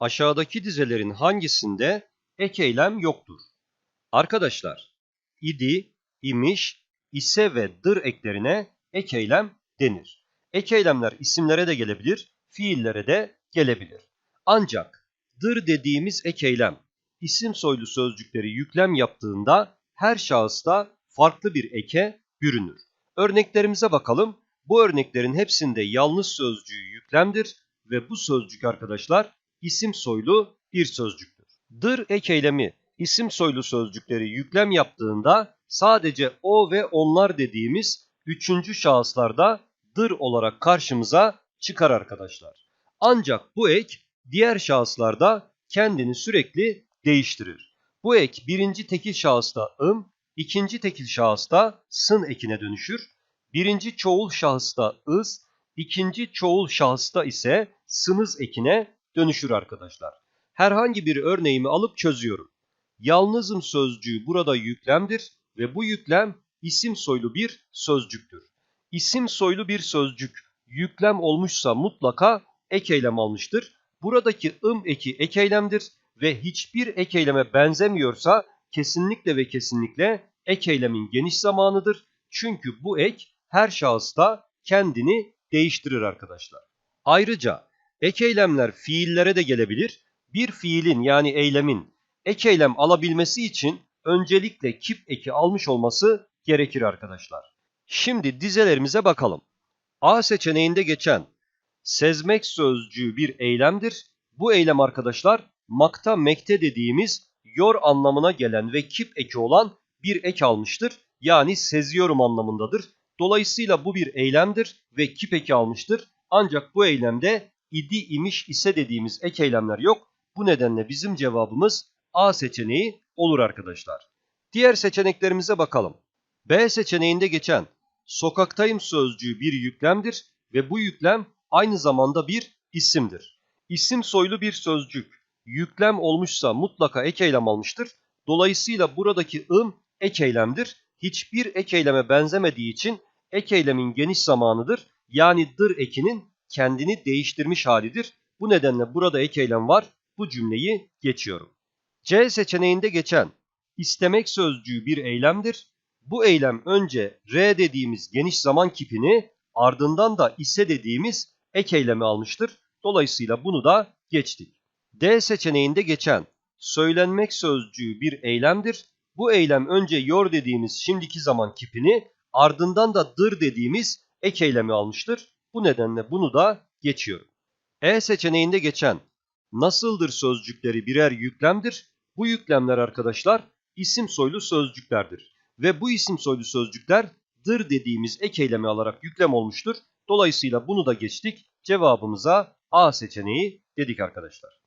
Aşağıdaki dizelerin hangisinde ek eylem yoktur? Arkadaşlar, idi, imiş, ise ve dır eklerine ek eylem denir. Ek eylemler isimlere de gelebilir, fiillere de gelebilir. Ancak dır dediğimiz ek eylem isim soylu sözcükleri yüklem yaptığında her şahısta farklı bir eke bürünür. Örneklerimize bakalım. Bu örneklerin hepsinde yalnız sözcüğü yüklemdir ve bu sözcük arkadaşlar isim soylu bir sözcüktür. Dır ek eylemi isim soylu sözcükleri yüklem yaptığında sadece o ve onlar dediğimiz üçüncü şahıslarda dır olarak karşımıza çıkar arkadaşlar. Ancak bu ek diğer şahıslarda kendini sürekli değiştirir. Bu ek birinci tekil şahısta ım, ikinci tekil şahısta sın ekine dönüşür. Birinci çoğul şahısta ız, ikinci çoğul şahısta ise sınız ekine dönüşür arkadaşlar. Herhangi bir örneğimi alıp çözüyorum. Yalnızım sözcüğü burada yüklemdir ve bu yüklem isim soylu bir sözcüktür. İsim soylu bir sözcük yüklem olmuşsa mutlaka ek eylem almıştır. Buradaki ım eki ek eylemdir ve hiçbir ek eyleme benzemiyorsa kesinlikle ve kesinlikle ek eylemin geniş zamanıdır. Çünkü bu ek her şahısta kendini değiştirir arkadaşlar. Ayrıca ek eylemler fiillere de gelebilir. Bir fiilin yani eylemin ek eylem alabilmesi için öncelikle kip eki almış olması gerekir arkadaşlar. Şimdi dizelerimize bakalım. A seçeneğinde geçen sezmek sözcüğü bir eylemdir. Bu eylem arkadaşlar makta mekte dediğimiz yor anlamına gelen ve kip eki olan bir ek almıştır. Yani seziyorum anlamındadır. Dolayısıyla bu bir eylemdir ve kip eki almıştır. Ancak bu eylemde idi, imiş, ise dediğimiz ek eylemler yok. Bu nedenle bizim cevabımız A seçeneği olur arkadaşlar. Diğer seçeneklerimize bakalım. B seçeneğinde geçen sokaktayım sözcüğü bir yüklemdir ve bu yüklem aynı zamanda bir isimdir. İsim soylu bir sözcük yüklem olmuşsa mutlaka ek eylem almıştır. Dolayısıyla buradaki ım ek eylemdir. Hiçbir ek eyleme benzemediği için ek eylemin geniş zamanıdır. Yani dır ekinin kendini değiştirmiş halidir. Bu nedenle burada ek eylem var. Bu cümleyi geçiyorum. C seçeneğinde geçen istemek sözcüğü bir eylemdir. Bu eylem önce R dediğimiz geniş zaman kipini ardından da ise dediğimiz ek eylemi almıştır. Dolayısıyla bunu da geçtik. D seçeneğinde geçen söylenmek sözcüğü bir eylemdir. Bu eylem önce yor dediğimiz şimdiki zaman kipini ardından da dır dediğimiz ek eylemi almıştır. Bu nedenle bunu da geçiyorum. E seçeneğinde geçen nasıldır sözcükleri birer yüklemdir. Bu yüklemler arkadaşlar isim soylu sözcüklerdir. Ve bu isim soylu sözcükler dır dediğimiz ek eylemi alarak yüklem olmuştur. Dolayısıyla bunu da geçtik. Cevabımıza A seçeneği dedik arkadaşlar.